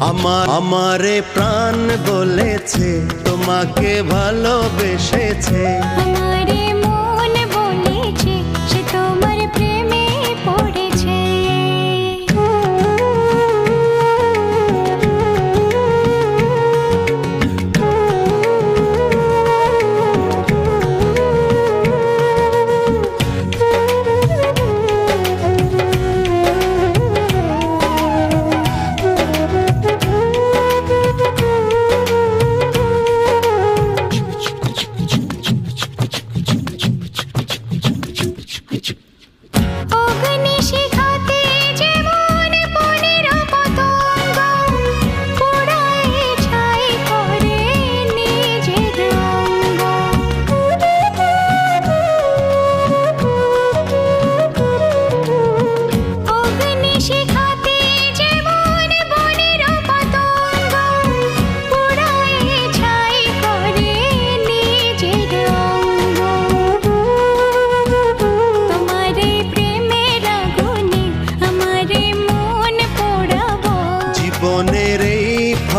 আমার আমারে প্রাণ বলেছে তোমাকে ভালোবেসেছে। আমারে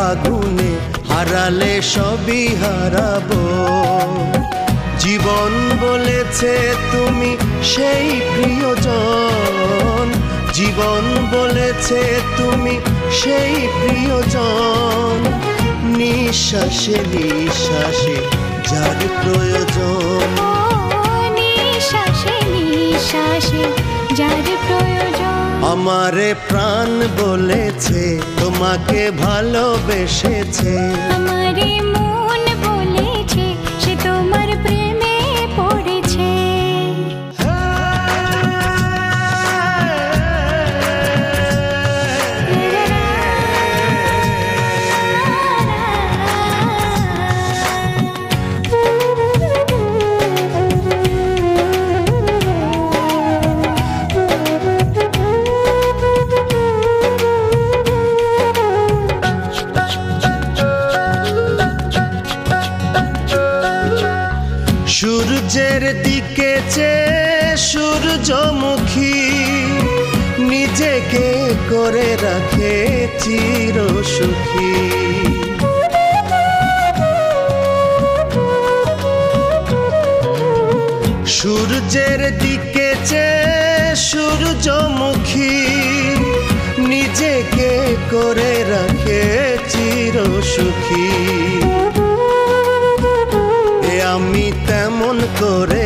ফাগুনে হারালে সবই হারাবো। জীবন বলেছে তুমি সেই প্রিয়জন। জীবন বলেছে তুমি সেই প্রিয়জন। নিঃশ্বাসে নিঃশ্বাসে যার প্রয়োজন। নিঃশ্বাসে নিঃশ্বাসে যার প্রয়োজন। আমারে প্রাণ বলেছে তোমাকে ভালোবেসেছে। আমারে দিকে সূর্যমুখী। নিজেকে করে রাখে চির সুখী সূর্যের দিকে চেয়ে সূর্যমুখী। নিজেকে করে রাখে চির সুখী আমি তেমন করে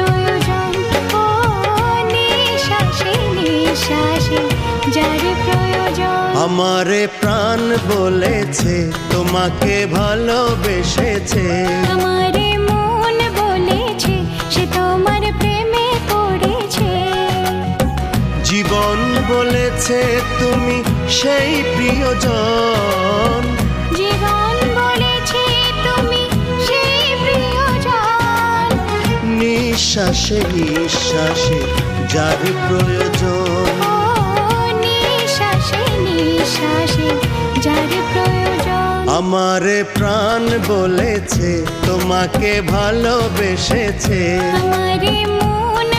আমারে প্রাণ বলেছে তোমাকে ভালোবেসেছে। আমারে মন বলেছে সে তোমার প্রেমে পড়েছে। জীবন বলেছে তুমি সেই প্রিয়জন। জীবন বলেছে তুমি সেই প্রিয়জন। নিঃশ্বাসে নিঃশ্বাসে যার প্রয়োজন। নিঃশ্বাসে যার প্রয়োজন। আমারে প্রাণ বলেছে তোমাকে ভালোবেসেছে। আমারে মন